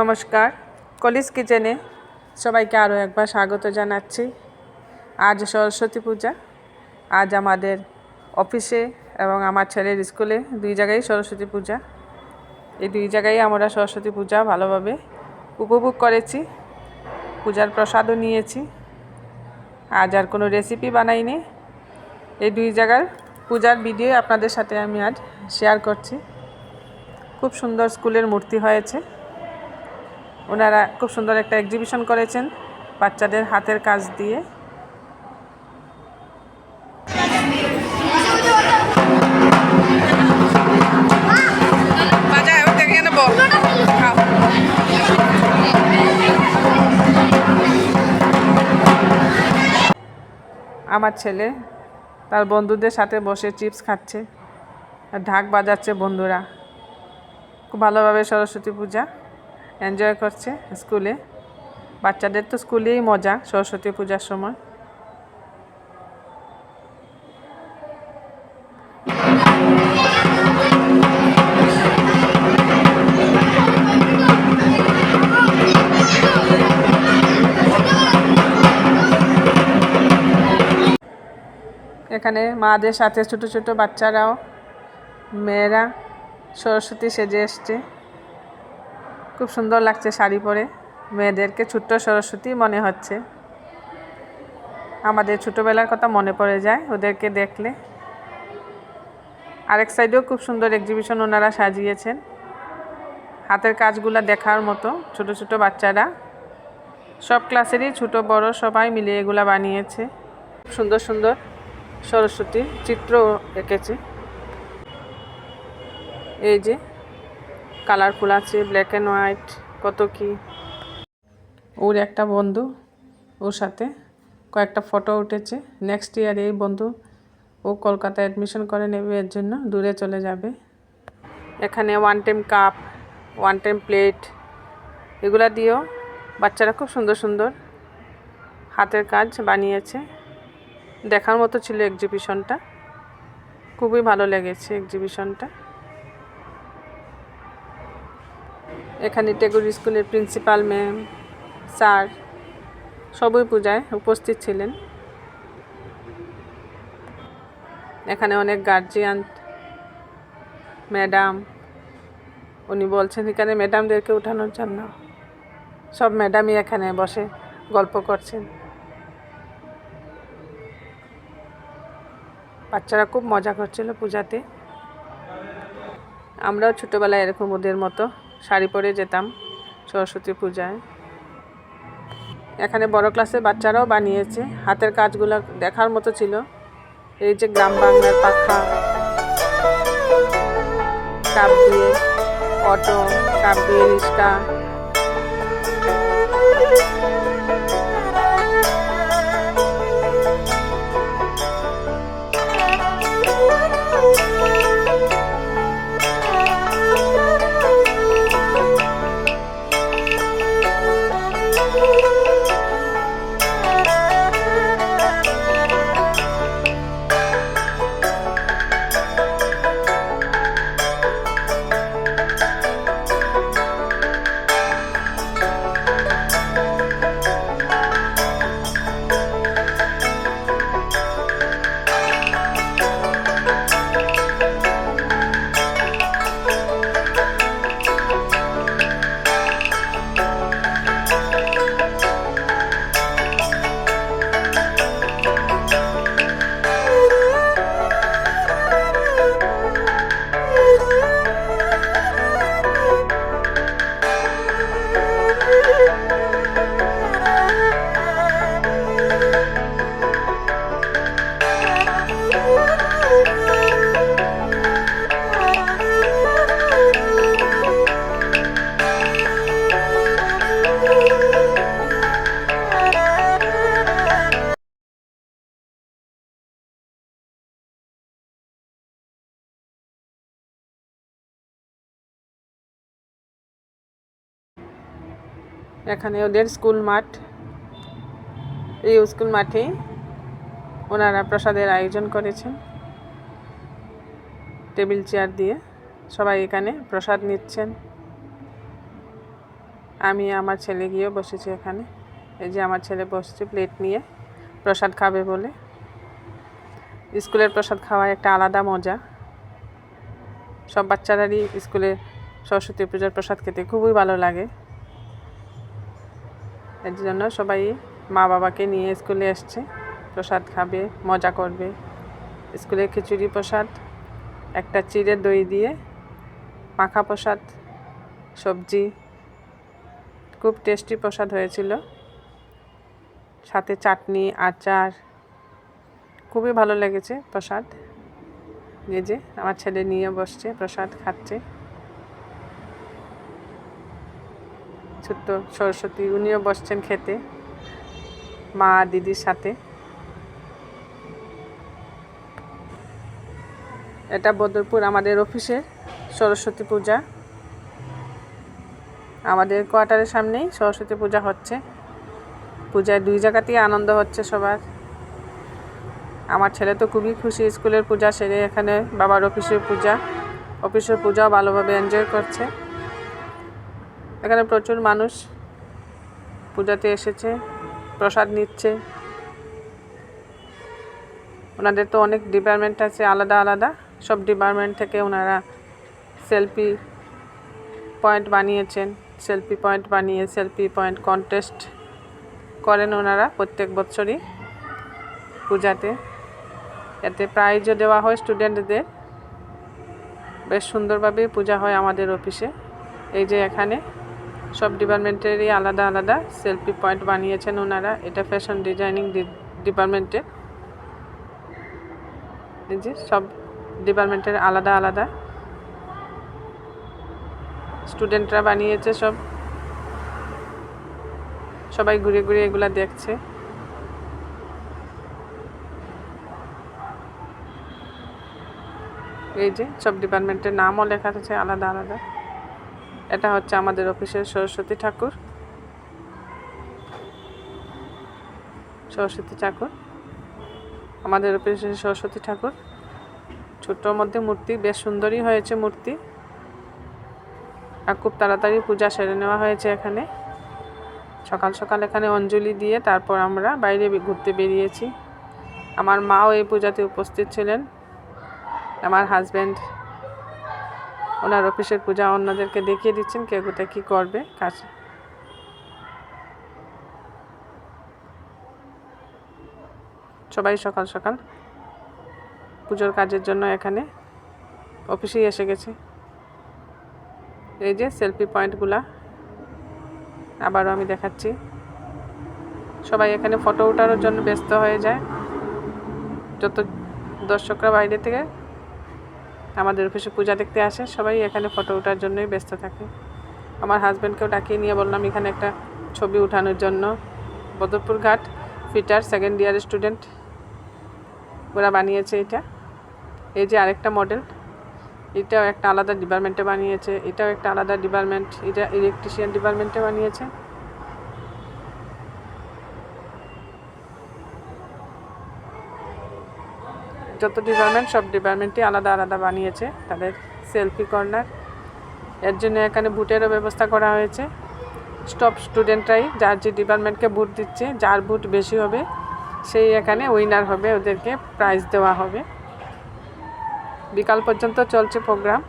নমস্কার। কলিস কিচেনে সবাইকে আরও একবার স্বাগত জানাচ্ছি। আজ সরস্বতী পূজা। আজ আমাদের অফিসে এবং আমার ছেলের স্কুলে দুই জায়গায় সরস্বতী পূজা। এই দুই জায়গায় আমরা সরস্বতী পূজা ভালোভাবে উপভোগ করেছি, পূজার প্রসাদও নিয়েছি। আজ আর কোনো রেসিপি বানাইনি। এই দুই জায়গার পূজার ভিডিও আপনাদের সাথে আমি আজ শেয়ার করছি। খুব সুন্দর স্কুলের মূর্তি হয়েছে। ওনারা খুব সুন্দর একটা এক্সিবিশন করেছেন বাচ্চাদের হাতের কাজ দিয়ে। আমার ছেলে তার বন্ধুদের সাথে বসে চিপস খাচ্ছে আর ঢাক বাজাচ্ছে বন্ধুরা। খুব ভালোভাবে সরস্বতী পূজা। এনজয় করছে স্কুলে বাচ্চাদের তো স্কুলেই মজা, সরস্বতী পূজার সময়। এখানে মাদের সাথে ছোট ছোট বাচ্চারাও, মেয়েরা সরস্বতী সেজে এসছে। খুব সুন্দর লাগছে শাড়ি পরে। মেয়েদেরকে ছোট্ট সরস্বতী মনে হচ্ছে। আমাদের ছোটোবেলার কথা মনে পড়ে যায় ওদেরকে দেখলে। আরেক সাইডেও খুব সুন্দর এক্সিবিশন ওনারা সাজিয়েছেন। হাতের কাজগুলো দেখার মতো ছোট ছোট বাচ্চারা। সব ক্লাসেরই ছোট, বড় সবাই মিলে এগুলা বানিয়েছে। সুন্দর সুন্দর সরস্বতী চিত্র এঁকেছে। এই যে কালারফুল আছে ব্ল্যাক অ্যান্ড হোয়াইট কত কি? ওর একটা বন্ধু ওর সাথে কয়েকটা ফটো উঠেছে। নেক্সট ইয়ার এই বন্ধু ও কলকাতায় অ্যাডমিশন করে নেবে এর জন্য দূরে চলে যাবে। এখানে one time cup one time plate এগুলো দিয়েও বাচ্চারা খুব সুন্দর সুন্দর হাতের কাজ বানিয়েছে। দেখার মতো ছিল এক্সিবিশনটা খুবই ভালো লেগেছে এক্সিবিশনটা এখানে টেগুর স্কুলের প্রিন্সিপাল, ম্যাম, স্যার সবই পূজায় উপস্থিত ছিলেন। এখানে অনেক গার্জিয়ান ম্যাডাম উনি বলছেন এখানে ম্যাডামদেরকে উঠানোর জন্য। সব ম্যাডামই এখানে বসে গল্প করছেন। বাচ্চারা খুব মজা করছিল পূজাতে। আমরাও ছোটোবেলায় এরকম ওদের মতো শাড়ি পরে যেতাম সরস্বতী পূজায়। এখানে বড় ক্লাসের বাচ্চারাও বানিয়েছে। হাতের কাজগুলো দেখার মতো ছিল। এই যে গ্রাম বাংলার পাখা, কাপ দিয়ে, অটো, কাপ দিয়ে রিক্সা এখানে ওদের স্কুল মাঠ। এই স্কুল মাঠেই ওনারা প্রসাদের আয়োজন করেছেন। টেবিল চেয়ার দিয়ে সবাই এখানে প্রসাদ নিচ্ছেন। আমি আমার ছেলে গিয়েও বসেছি এখানে। এই যে আমার ছেলে বসছে প্লেট নিয়ে প্রসাদ খাবে বলে। স্কুলের প্রসাদ খাওয়া একটা আলাদা মজা। সব বাচ্চারারই স্কুলে সরস্বতী পূজার প্রসাদ খেতে খুবই ভালো লাগে। এর জন্য সবাই মা বাবাকে নিয়ে স্কুলে এসছে। প্রসাদ খাবে, মজা করবে। স্কুলে খিচুড়ি প্রসাদ, একটা চিড়ের দই দিয়ে মাখা প্রসাদ, সবজি, খুব টেস্টি প্রসাদ হয়েছিল। সাথে চাটনি, আচার, খুবই ভালো লেগেছে প্রসাদ। এই যে আমার ছেলে নিয়ে বসছে, প্রসাদ খাচ্ছে। ছোট্ট সরস্বতী, উনিও বসছেন খেতে, মা দিদির সাথে। এটা বদরপুর আমাদের অফিসে সরস্বতী পূজা। আমাদের কোয়ার্টারের সামনেই সরস্বতী পূজা হচ্ছে। পূজায় দুই জায়গাতেই আনন্দ হচ্ছে সবার। আমার ছেলে তো খুবই খুশি স্কুলের পূজা সেরে এখানে বাবার অফিসের পূজা। অফিসের পূজাও ভালোভাবে এনজয় করছে। এখানে প্রচুর মানুষ পূজাতে এসেছে, প্রসাদ নিচ্ছে। ওনাদের তো অনেক ডিপার্টমেন্ট আছে, আলাদা আলাদা। সব ডিপার্টমেন্ট থেকে ওনারা সেলফি পয়েন্ট বানিয়েছেন সেলফি পয়েন্ট বানিয়ে সেলফি পয়েন্ট কন্টেস্ট করেন ওনারা প্রত্যেক বছরই পূজাতে। এতে প্রাইজও দেওয়া হয় স্টুডেন্টদের বেশ সুন্দরভাবে পূজা হয় আমাদের অফিসে এই যে এখানে সব ডিপার্টমেন্টেরই আলাদা আলাদা সেলফি পয়েন্ট বানিয়েছেন ওনারা। এটা ফ্যাশন ডিজাইনিং ডিপার্টমেন্টে। এই যে সব ডিপার্টমেন্টের আলাদা আলাদা। স্টুডেন্টরা বানিয়েছে সব। সবাই ঘুরে ঘুরে এগুলা দেখছে। এই যে সব ডিপার্টমেন্টের নামও লেখা আছে আলাদা আলাদা। এটা হচ্ছে আমাদের অফিসের সরস্বতী ঠাকুর। সরস্বতী ঠাকুর। আমাদের অফিসের সরস্বতী ঠাকুর। ছোট্টর মধ্যে মূর্তি, বেশ সুন্দরই হয়েছে মূর্তি। আর খুব তাড়াতাড়ি পূজা সেরে নেওয়া হয়েছে এখানে। সকাল সকাল এখানে অঞ্জলি দিয়ে তারপর আমরা বাইরে ঘুরতে বেরিয়েছি। আমার মাও এই পূজাতে উপস্থিত ছিলেন। আমার হাজব্যান্ড ওনার অফিসের পূজা অন্যদেরকে দেখিয়ে দিচ্ছেন কে কোথায় কী করবে, কাজ। সবাই সকাল সকাল পুজোর কাজের জন্য এখানে অফিসেই এসে গেছে। এই যে সেলফি পয়েন্টগুলা আবারও আমি দেখাচ্ছি। সবাই এখানে ফটো ওঠানোর জন্য ব্যস্ত হয়ে যায়। যত দর্শকরা বাইরে থেকে আমাদের অফিসে পূজা দেখতে আসে, সবাই এখানে ফটো ওঠার জন্যই ব্যস্ত থাকে। আমার হাজব্যান্ডকেও ডাকিয়ে নিয়ে বললাম, এখানে একটা ছবি উঠানোর জন্য। বদরপুর ঘাট, ফিটার সেকেন্ড ইয়ার স্টুডেন্ট ওরা বানিয়েছে এটা। এই যে আরেকটা মডেল এটাও একটা আলাদা ডিপার্টমেন্টে বানিয়েছে, এটাও একটা আলাদা ডিপার্টমেন্ট এটা ইলেকট্রিশিয়ান ডিপার্টমেন্টে বানিয়েছে। যত ডিপার্টমেন্ট সব ডিপার্টমেন্টই আলাদা আলাদা বানিয়েছে তাদের সেলফি কর্নার এর জন্য এখানে বুটেরও ব্যবস্থা করা হয়েছে। স্টপ স্টুডেন্টরাই যার যে ডিপার্টমেন্টকে বুট দিচ্ছে, যার বুট বেশি হবে, সেই এখানে উইনার হবে, ওদেরকে প্রাইজ দেওয়া হবে। বিকাল পর্যন্ত চলছে প্রোগ্রাম